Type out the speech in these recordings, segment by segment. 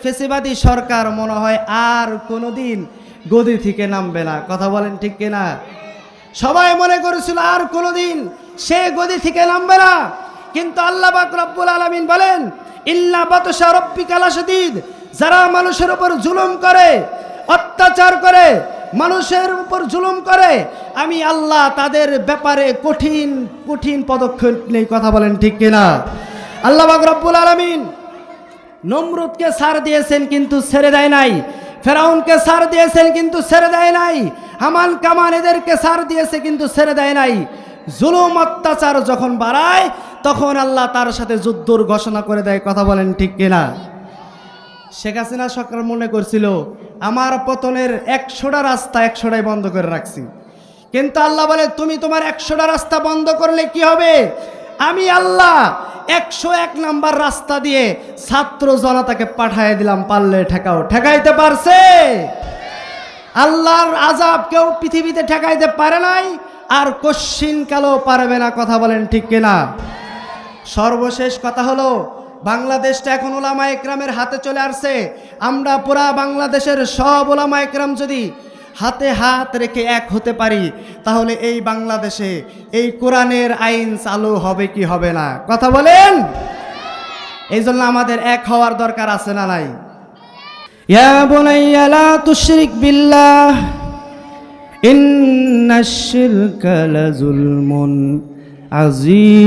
ফেসিবাদী সরকার মনে হয় আর কোনোদিন গদি থেকে নামবে না। কথা বলেন ঠিক কিনা? সবাই মনে করেছিল আর কোনোদিন সে গদি থেকে নামবে না। কিন্তু আল্লাহ পাক রব্বুল আলামিন বলেন ইল্লা বাতশা রব্বিকাল শাদীদ যারা মানুষের উপর জুলুম করে, অত্যাচার করে, মানুষের উপর জুলুম করে, আমি আল্লাহ তাদের ব্যাপারে কঠিন কঠিন পদক্ষেপ নেই কথা বলেন ঠিক কিনা? আল্লাহ রব্বুল আলামিন নমরুদকে সার দিয়েছেন কিন্তু ছেড়ে দেয় নাই। ফেরাউনকে সার দিয়েছেন কিন্তু ছেড়ে দেয় নাই। হামান কামান এদেরকে সার দিয়েছে কিন্তু ছেড়ে দেয় নাই। জুলুম অত্যাচার যখন বাড়ায়, তখন আল্লাহ তার সাথে যুদ্ধর ঘোষণা করে দেয়। কথা বলেন ঠিক কিনা? শেখ হাসিনা সরকার মনে করছিল, আমার পতনের একশোটা রাস্তা একশোটাই বন্ধ করে রাখছি। কিন্তু আল্লাহ বলে, তুমি তোমার একশোটা রাস্তা বন্ধ করলে কি হবে? আমি আল্লাহ একশো এক নাম্বার রাস্তা দিয়ে ছাত্র জনতাকে পাঠায় দিলাম, পারলে ঠেকাও। ঠেকাইতে পারছে? আল্লাহর আজাব কেউ পৃথিবীতে ঠেকাইতে পারে নাই, আর কশ্চিন কালো পারবে না, কথা বলেন ঠিক কিনা? সর্বশেষ কথা হলো, বাংলাদেশটা এখন ওলামা একরামের হাতে চলে আসছে। আমরা পুরা বাংলাদেশের সব ওলামা একরাম যদি হাতে হাত রেখে এক হতে পারি, তাহলে এই বাংলাদেশে এই কোরআনের আইন চালু হবে কি হবে না? কথা বলেন? এই জন্য আমাদের এক হওয়ার দরকার আছে না নাই? ইয়া বুনাইয়া লা তুশরিক বিল্লাহ ইন্নাশ শিরকা লাযুলমুন আযীম।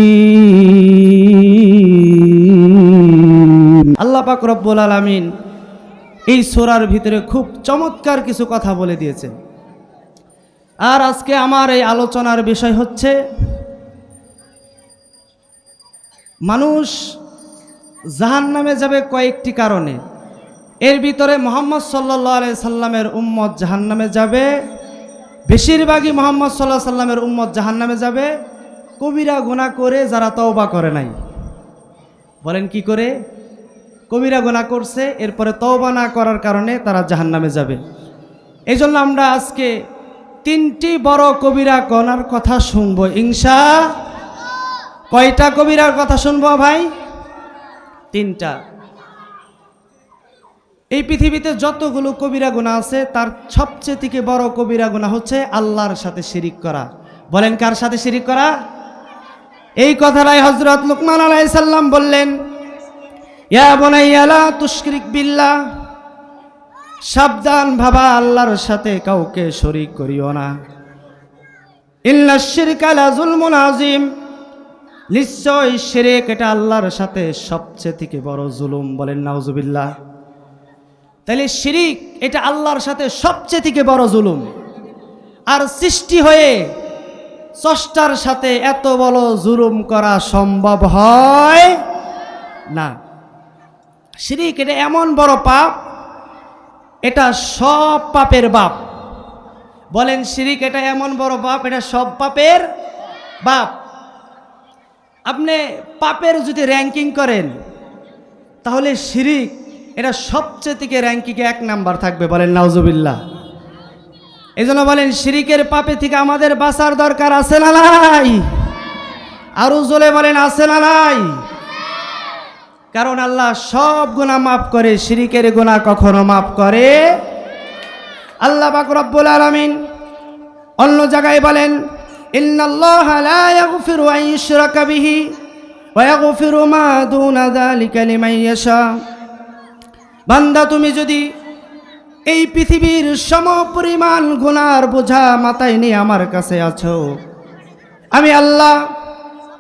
আল্লাহ পাক রব্বুল আলামিন এই সোরার ভিতরে খুব চমৎকার কিছু কথা বলে দিয়েছেন আর আজকে আমার এই আলোচনার বিষয় হচ্ছে, মানুষ জাহান নামে যাবে কয়েকটি কারণে। এর ভিতরে মোহাম্মদ সাল্লাহ সাল্লামের উম্মত জাহান নামে যাবে, বেশিরভাগই মোহাম্মদ সাল্লাহ সাল্লামের উম্মত জাহান নামে যাবে। কবিরা গুণা করে যারা তওবা করে নাই। বলেন কি করে? কবিরা গোনা করছে, এরপরে তওবা না করার কারণে তারা জাহান নামে যাবে। এই জন্য আমরা আজকে তিনটি বড় কবিরা গণার কথা শুনব ইংসা কয়টা কবিরার কথা শুনব ভাই? তিনটা। এই পৃথিবীতে যতগুলো কবিরা গুণা আছে, তার সবচেয়ে থেকে বড় কবিরা গুণা হচ্ছে আল্লাহর সাথে শিরিক করা। বলেন কার সাথে শিরিক করা? এই কথাটাই হজরত লুকমান আলাই সাল্লাম বললেন ইয়া বনাইয়ালা তুষ্করিক বিল্লাহ। সাবধান ভাবা, আল্লাহর সাথে কাউকে শরিক করিও না। ইল্লা শিরকালা জুলমুন আজিম নিশ্চয় শিরেক এটা আল্লাহর সাথে সবচেয়ে থেকে বড় জুলুম বলেন, নাউজুবিল্লাহ। তাহলে শিরিক এটা আল্লাহর সাথে সবচেয়ে থেকে বড় জুলুম। আর সৃষ্টি হয়ে স্রষ্টার সাথে এত বড় জুলুম করা সম্ভব হয় না। শিরিক এটা এমন বড় পাপ, এটা সব পাপের বাপ। বলেন শিরিক এটা এমন বড় পাপ এটা সব পাপের বাপ। আপনি পাপের যদি র্যাঙ্কিং করেন, তাহলে শিরিক এটা সবচেয়ে থেকে র্যাঙ্কিংয়ে এক নাম্বার থাকবে, বলেন, নাউজুবিল্লাহ। এই জন্য বলেন শিরিকের পাপে থেকে আমাদের বাঁচার দরকার আছে না নাই? আরও জোলে বলেন, আছে না নাই? কারণ আল্লাহ সব গুণা মাফ করে, শিরিকের গুণা কখনো মাফ করে আল্লাহ পাক আলামিন অন্য জায়গায় বলেন, ইন্নাল্লাহ বান্দা, তুমি যদি এই পৃথিবীর সমপরিমাণ গুনার বোঝা মাথায় নিয়ে আমার কাছে আছো, আমি আল্লাহ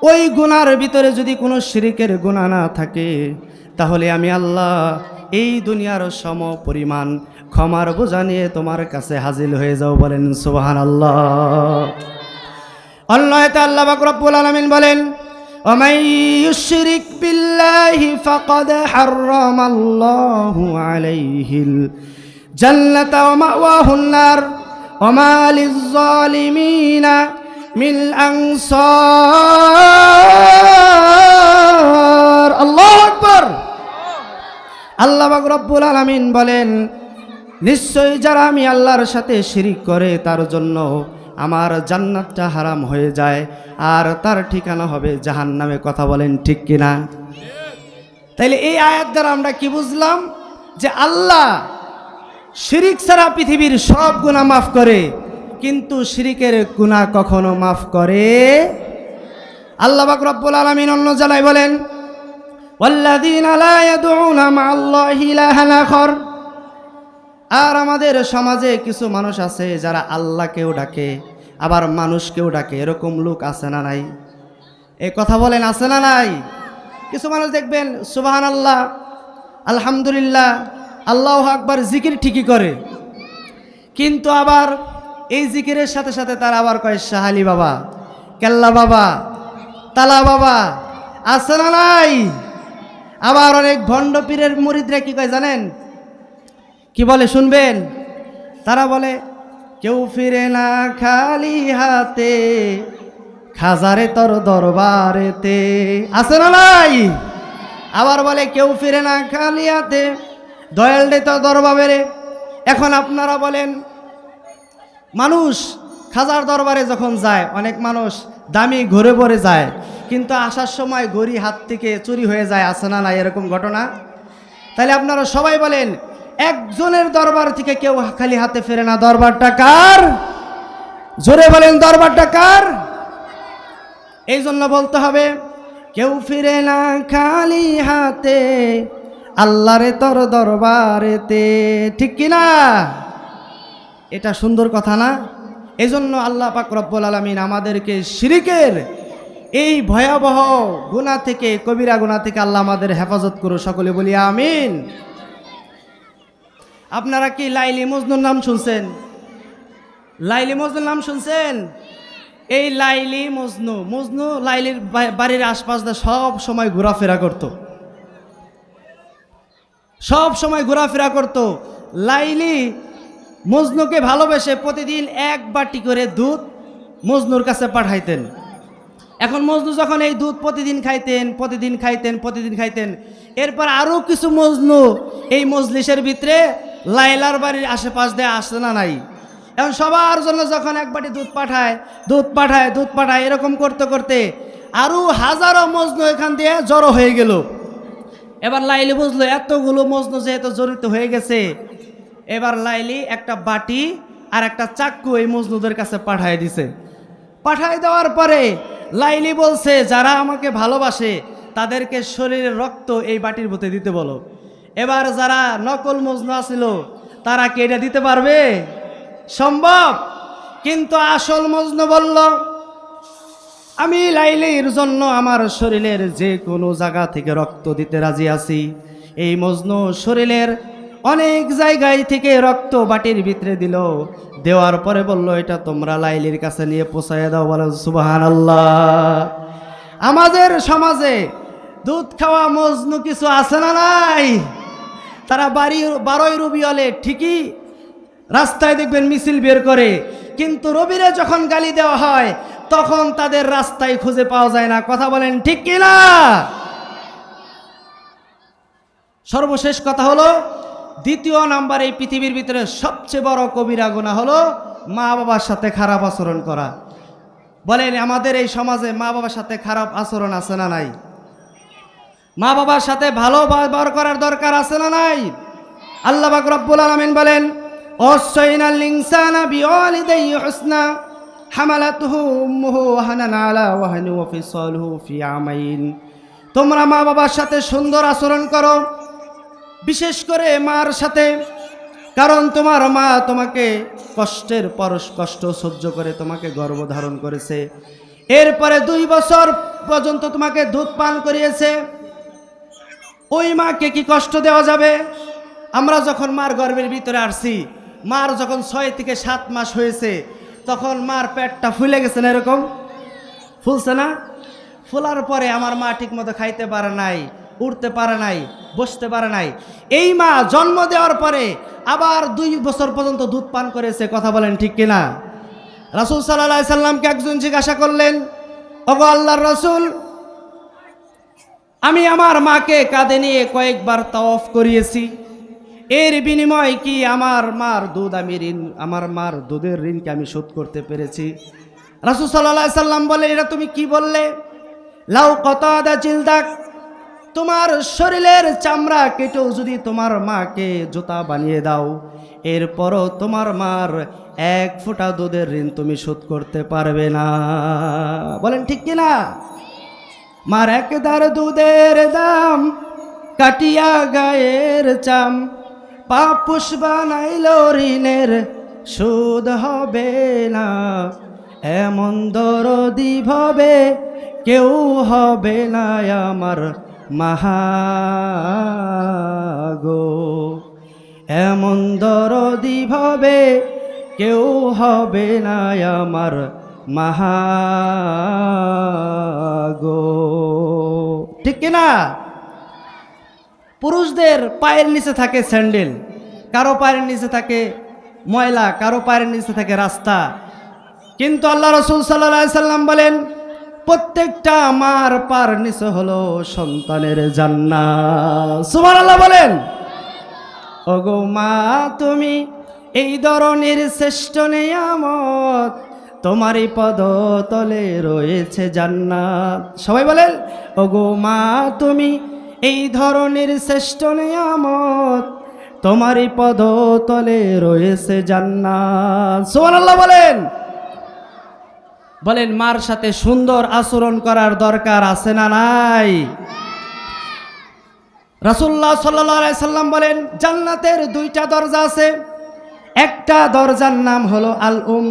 ওই গুনার ভিতরে যদি কোনো শিরিকের গুণা না থাকে তাহলে আমি আল্লাহ এই দুনিয়ার সম পরিমাণ ক্ষমার বোঝা নিয়ে তোমার কাছে হাজির হয়ে যাও বলেন সুবাহান আল্লাহ অন্যতে আল্লাহ বাকরবুল আলমিন বলেন ومن يشرك بالله فقد حرم الله عليه الجنة ومأواه النار وما للظالمين মিল আনসার। আকবার। আল্লাহ রব্বুল বলেন, নিশ্চয়ই যারা আমি আল্লাহর সাথে শিরিক করে, তার জন্য আমার জান্নাতটা হারাম হয়ে যায়, আর তার ঠিকানা হবে জাহান নামে কথা বলেন ঠিক কিনা? তাইলে এই আয়াত দ্বারা আমরা কি বুঝলাম? যে আল্লাহ শিরিক ছাড়া পৃথিবীর সব গুণা মাফ করে কিন্তু শিরিকের গুণা কখনো মাফ করে? আল্লাহ রব্বুল আলামিন অন্য জায়গায় বলেন আর আমাদের সমাজে কিছু মানুষ আছে যারা আল্লাহকেও ডাকে, আবার মানুষকেও ডাকে। এরকম লোক আছে না নাই? এ কথা বলেন, আছে না নাই? কিছু মানুষ দেখবেন সুবাহান আল্লাহ আলহামদুলিল্লাহ, আল্লাহ আকবার, জিকির ঠিকই করে। কিন্তু আবার এই জিকিরের সাথে সাথে তারা আবার কয়, শাহালি বাবা, কেল্লা বাবা, তালা বাবা, আছে না নাই? আবার অনেক ভণ্ড পীরের মুরিদরা কি কয় জানেন? কি বলে শুনবেন? তারা বলে, কেউ ফিরে না খালি হাতে, খাজারে তোর দরবারেতে। আছে না নাই? আবার বলে, কেউ ফিরে না খালি হাতে, দয়াল দে তোর দরবারে এখন আপনারা বলেন মানুষ খাজার দরবারে যখন যায়, অনেক মানুষ দামি ঘুরে ভরে যায়, কিন্তু আসার সময় গড়ি হাত থেকে চুরি হয়ে যায়, আছে না না এরকম ঘটনা? তাহলে আপনারা সবাই বলেন, একজনের দরবার থেকে কেউ খালি হাতে ফেরে না, দরবারটা কার? জোরে বলেন, দরবারটা কার? এই জন্য বলতে হবে, কেউ ফিরে না খালি হাতে, আল্লাহরে তোর দরবারেতে, ঠিক কিনা? এটা সুন্দর কথা না? এই জন্য আল্লাহ পাক রব্বুল আলমিন আমাদেরকে শিরিকের এই ভয়াবহ গুণা থেকে, কবিরা গুণা থেকে আল্লাহ আমাদের হেফাজত করো সকলে বলি আমিন। আপনারা কি লাইলি মজনুর নাম শুনছেন? লাইলি মজনুর নাম শুনছেন? এই লাইলি মজনু মজনু লাইলির বাড়ির আশপাশ দিয়ে সব সময় ঘোরাফেরা করত। সব সময় ঘোরাফেরা করত। লাইলি মজনুকে ভালোবেসে প্রতিদিন এক বাটি করে দুধ মজনুর কাছে পাঠাইতেন। এখন মজনু যখন এই দুধ প্রতিদিন খাইতেন প্রতিদিন খাইতেন প্রতিদিন খাইতেন, এরপর আরও কিছু মজনু এই মজলিসের ভিতরে লাইলার বাড়ির আশেপাশ দিয়ে আসে না নাই। এখন সবার জন্য যখন এক বাটি দুধ পাঠায় দুধ পাঠায় দুধ পাঠায়, এরকম করতে করতে আরও হাজারো মজনু এখান দিয়ে জড়ো হয়ে গেল। এবার লাইলি বুঝলো, এতগুলো মজনু যেহেতু জড়িত হয়ে গেছে এবার লাইলি একটা বাটি আর একটা চাক্কু এই মজনুদের কাছে পাঠায় দিছে। পাঠায় দেওয়ার পরে লাইলি বলছে, যারা আমাকে ভালোবাসে, তাদেরকে শরীরের রক্ত এই বাটির মধ্যে দিতে বলো। এবার যারা নকল মজনু আছিল, তারা কি এটা দিতে পারবে? সম্ভব। কিন্তু আসল মজনু বলল, আমি লাইলির জন্য আমার শরীরের যে কোনো জায়গা থেকে রক্ত দিতে রাজি আছি। এই মজনু শরীরের অনেক জায়গায় থেকে রক্ত বাটির ভিতরে দিল। দেওয়ার পরে বলল, এটা তোমরা লাইলির কাছে নিয়ে পোষায় দাও। বলে সুবাহান আল্লাহ আমাদের সমাজে দুধ খাওয়া মজনু কিছু আছে না নাই? তারা বাড়ি, বারোই রবি হলে ঠিকই রাস্তায় দেখবেন মিছিল বের করে, কিন্তু রবিরে যখন গালি দেওয়া হয়, তখন তাদের রাস্তায় খুঁজে পাওয়া যায় না। কথা বলেন ঠিক কিনা? সর্বশেষ কথা হলো দ্বিতীয় নাম্বার এই পৃথিবীর ভিতরে সবচেয়ে বড় কবিরা গুণা হলো মা বাবার সাথে খারাপ আচরণ করা। বলেন, আমাদের এই সমাজে মা বাবার সাথে খারাপ আচরণ আছে না নাই? মা বাবার সাথে ভালো ব্যবহার করার দরকার আছে না নাই? আল্লাহ রব্বুল আলামিন বলেন তোমরা মা বাবার সাথে সুন্দর আচরণ করো বিশেষ করে মার সাথে। কারণ তোমার মা তোমাকে কষ্টের পরশ কষ্ট সহ্য করে, তোমাকে গর্ভধারণ করেছে। এরপরে দুই বছর পর্যন্ত তোমাকে দুধ পান করিয়েছে। ওই মাকে কি কষ্ট দেওয়া যাবে? আমরা যখন মার গর্ভের ভিতরে আসছি, মার যখন ছয় থেকে সাত মাস হয়েছে, তখন মার পেটটা ফুলে গেছে না এরকম? ফুলছে না? ফুলার পরে আমার মা ঠিকমতো খাইতে পারে নাই। উঠতে পারে নাই, বসতে পারে নাই। এই মা জন্ম দেওয়ার পরে আবার দুই বছর পর্যন্ত দুধ পান করেছে, কথা বলেন ঠিক কিনা? রাসুল সাল্লাহ সাল্লামকে একজন জিজ্ঞাসা করলেন, ওগো আল্লাহর রসুল, আমি আমার মাকে কাঁধে নিয়ে কয়েকবার তওয়াফ করিয়েছি। এর বিনিময় কি আমার মার দুধ আমি ঋণ, আমার মার দুধের ঋণকে আমি শোধ করতে পেরেছি? রাসুল সাল্লাহ সাল্লাম বলে, এটা তুমি কি বললে? লাউ কত আদা চিলদাক তোমার শরীরের চামড়া কেটেও যদি তোমার মাকে জুতা বানিয়ে দাও, এরপরও তোমার মার এক ফোঁটা দুধের ঋণ তুমি শোধ করতে পারবে না। বলেন ঠিক কিনা মার একদার দুধের দাম, কাটিয়া গায়ের চাম, পাপুষ বানাইল ঋণের সুদ হবে না। এমন দরদি ভাবে কেউ হবে না আমার মাহাগো, এমন দরদি ভাবে কেউ হবে না আমার মাহাগো। ঠিক কিনা? পুরুষদের পায়ের নিচে থাকে স্যান্ডেল, কারও পায়ের নিচে থাকে ময়লা, কারও পায়ের নিচে থাকে রাস্তা। কিন্তু আল্লাহ রসুল সাল্লা সাল্লাম বলেন প্রত্যেকটা মার পার নিচে হলো সন্তানের জান্না সুমান আল্লাহ বলেন। ওগো মা, তুমি এই ধরনের শ্রেষ্ঠ নিয়ামত তোমারই পদ তলে রয়েছে জান্নাত। সবাই বলেন, ওগো মা, তুমি এই ধরনের শ্রেষ্ঠ নিয়ামত তোমারই পদ তলে রয়েছে জান্নাত। সুবহানাল্লাহ বলেন। বলেন, মার সাথে সুন্দর আচরণ করার দরকার আছে না নাই? রাসুল্লাহ সাল্লাহ সাল্লাম বলেন, জান্নাতের দুইটা দরজা আছে। একটা দরজার নাম হলো আল উম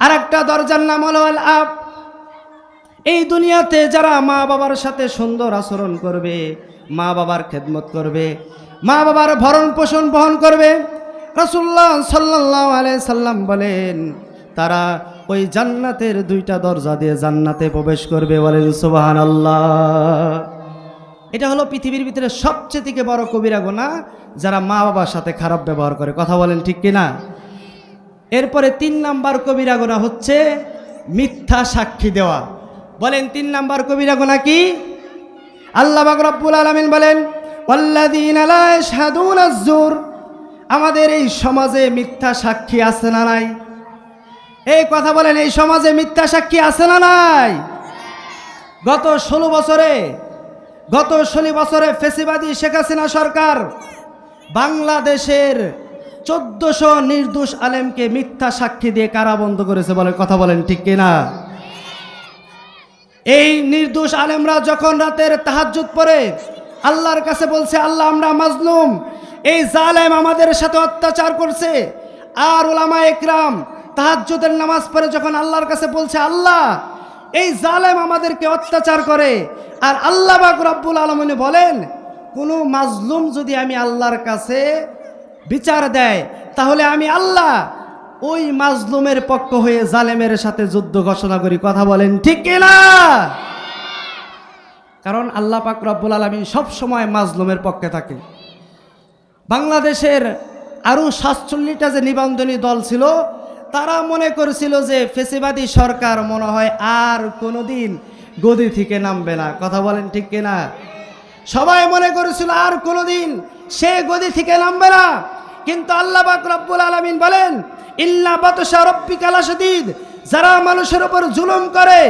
আর একটা দরজার নাম হলো আল আপ এই দুনিয়াতে যারা মা বাবার সাথে সুন্দর আচরণ করবে মা বাবার খেদমত করবে মা বাবার ভরণ পোষণ বহন করবে রাসুল্লাহ সাল্লাহ আলাই সাল্লাম বলেন, তারা ওই জান্নাতের দুইটা দরজা দিয়ে জান্নাতে প্রবেশ করবে, বলেন সুবাহান আল্লাহ এটা হলো পৃথিবীর ভিতরে সবচেয়ে থেকে বড় কবিরা গোনা, যারা মা বাবার সাথে খারাপ ব্যবহার করে। কথা বলেন ঠিক কিনা? এরপরে তিন নাম্বার কবিরা গোনা হচ্ছে মিথ্যা সাক্ষী দেওয়া। বলেন তিন নাম্বার কবিরা গোনা কি? আল্লাহ বাক রব্বুল আলমিন বলেন, ওয়াল্লাযীন লা ইয়াশহাদুনা আয-যুর আমাদের এই সমাজে মিথ্যা সাক্ষী আছে না নাই? এই কথা বলেন, এই সমাজে মিথ্যা সাক্ষী আছে না নাই? গত ষোলো বছরে, গত ষোলো বছরে ফেসিবাদী শেখ হাসিনা সরকার বাংলাদেশের চোদ্দশো নির্দোষ আলেমকে মিথ্যা সাক্ষী দিয়ে কারাবন্ধ করেছে বলে কথা বলেন, ঠিক কিনা? এই নির্দোষ আলেমরা যখন রাতের তাহাজ্জুদ পড়ে, আল্লাহর কাছে বলছে, আল্লাহ, আমরা মাজলুম। এই জালেম আমাদের সাথে অত্যাচার করছে। আর ওলামা একরাম তাহাজ্জুদের নামাজ পড়ে যখন আল্লাহর কাছে বলছে, আল্লাহ, এই জালেম আমাদেরকে অত্যাচার করে। আর আল্লাহ বাক রব্বুল আলমিনে বলেন, কোনো মাজলুম যদি আমি আল্লাহর কাছে বিচার দেয়, তাহলে আমি আল্লাহ ওই মাজলুমের পক্ষ হয়ে জালেমের সাথে যুদ্ধ ঘোষণা করি। কথা বলেন ঠিক কিনা? কারণ আল্লাহ পাক রব্বুল আলমী সবসময় মাজলুমের পক্ষে থাকে। বাংলাদেশের আরও সাতচল্লিশটা যে নিবন্ধনী দল ছিল তারা মনে করেছিল যে ফেসিবাদী সরকার মনে হয় আর কোনোদিন গদি থেকে নামবে না। কথা বলেন ঠিক কিনা? সবাই মনে করেছিল আর কোনোদিন সে গদি থেকে নামবে না। কিন্তু আল্লাহ পাক রব্বুল আলমিন বলেন ইল্লা বাতসা রব্বিকালা সদিদ যারা মানুষের উপর জুলুম করে,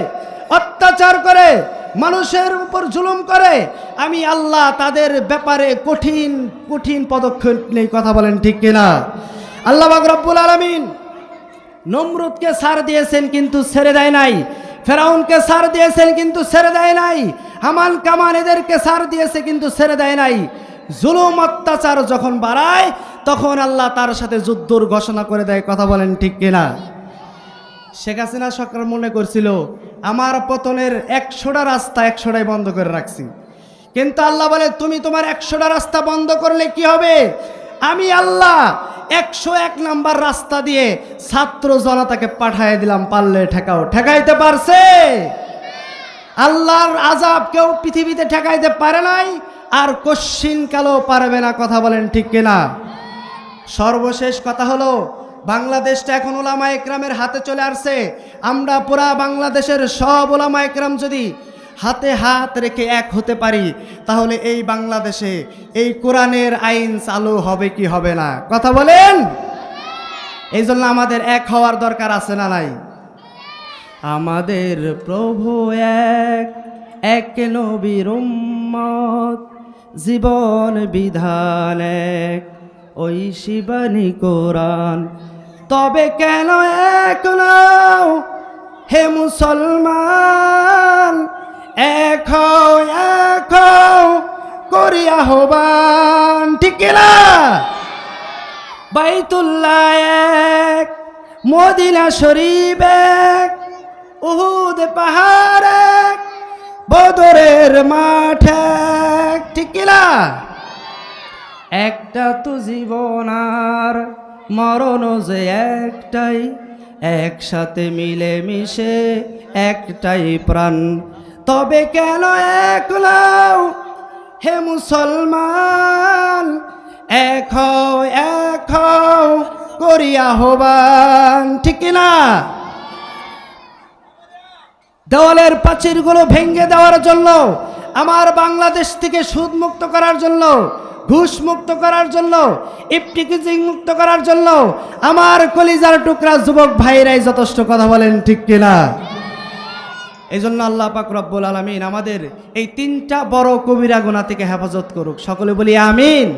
অত্যাচার করে, মানুষের উপর জুলুম করে, আমি আল্লাহ তাদের ব্যাপারে কঠিন কঠিন পদক্ষেপ নেই। কথা বলেন ঠিক কিনা? আল্লাহ রব্বুল আলমিন নমরুদকে সার দিয়েছেন কিন্তু ছেড়ে দেয় নাই। ফেরাউনকে সার দিয়েছেন কিন্তু ছেড়ে দেয় নাই। হামান কামান এদেরকে সার দিয়েছে কিন্তু ছেড়ে দেয় নাই। জুলুম, অত্যাচার যখন বাড়ায়, তখন আল্লাহ তার সাথে যুদ্ধর ঘোষণা করে দেয়। কথা বলেন ঠিক কিনা? শেখ হাসিনা সরকার মনে করছিল, আমার পতনের একশোটা রাস্তা একশোটাই বন্ধ করে রাখছি। কিন্তু আল্লাহ বলে, তুমি তোমার একশোটা রাস্তা বন্ধ করলে কি হবে? আমি আল্লাহ একশো এক নাম্বার রাস্তা দিয়ে ছাত্র জনতাকে পাঠাই দিলাম, পারলে ঠেকাও। ঠেকাইতে পারছে? আল্লাহর আজাব কেউ পৃথিবীতে ঠেকাইতে পারে নাই, আর কশ্চিন কালো পারবে না, কথা বলেন ঠিক কিনা? সর্বশেষ কথা হলো, বাংলাদেশটা এখন ওলামা একরামের হাতে চলে আসছে। আমরা পুরা বাংলাদেশের সব ওলামা একরাম যদি হাতে হাত রেখে এক হতে পারি, তাহলে এই বাংলাদেশে এই কোরআনের আইন চালু হবে কি হবে না? কথা বলেন? এই জন্য আমাদের এক হওয়ার দরকার আছে না নাই? আমাদের প্রভু এক এক নবীর উম্মত, জীবন বিধান এক। ওই শিবানী কোরআন তবে কেন এক নও হে মুসলমান? এক হও, এক হও, করি আহ্বান ঠিক কিনা বাইতুল্লাহ এক মদিনা শরীফ এক উহুদ পাহাড় এক বদরের মাঠ এক ঠিক কিনা একটা তো জীবন আর মরণ যে একটাই একসাথে মিলে মিশে একটাই প্রাণ তবে কেন এক নাও হে মুসলমান? এক এক হও, করি আহ্বান ঠিক না? দেওয়ালের প্রাচীরগুলো ভেঙে দেওয়ার জন্য আমার বাংলাদেশ থেকে সুদ মুক্ত করার জন্য ঘুষ মুক্ত করার জন্য ইফটিকিজিং মুক্ত করার জন্য আমার কলিজার টুকরা যুবক ভাইরাই যথেষ্ট কথা বলেন ঠিক কিনা? এই জন্য আল্লাহ পাক রব্বুল আলমিন আমাদের এই তিনটা বড় কবিরা গুণা থেকে হেফাজত করুক। সকলে বলি আমিন।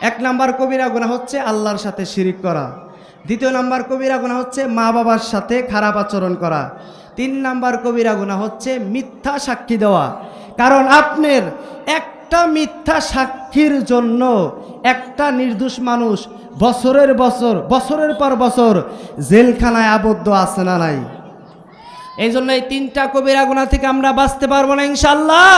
এক নাম্বার কবিরা গুণা হচ্ছে আল্লাহর সাথে শিরিক করা। দ্বিতীয় নাম্বার কবিরা গুণা হচ্ছে মা বাবার সাথে খারাপ আচরণ করা। তিন নাম্বার কবিরা গুণা হচ্ছে মিথ্যা সাক্ষী দেওয়া। কারণ আপনার একটা মিথ্যা সাক্ষীর জন্য একটা নির্দোষ মানুষ বছরের বছর, বছরের পর বছর জেলখানায় আবদ্ধ আছে না নাই? এই জন্য এই তিনটা কবিরা গুণা থেকে আমরা বাঁচতে পারব না ইনশাল্লাহ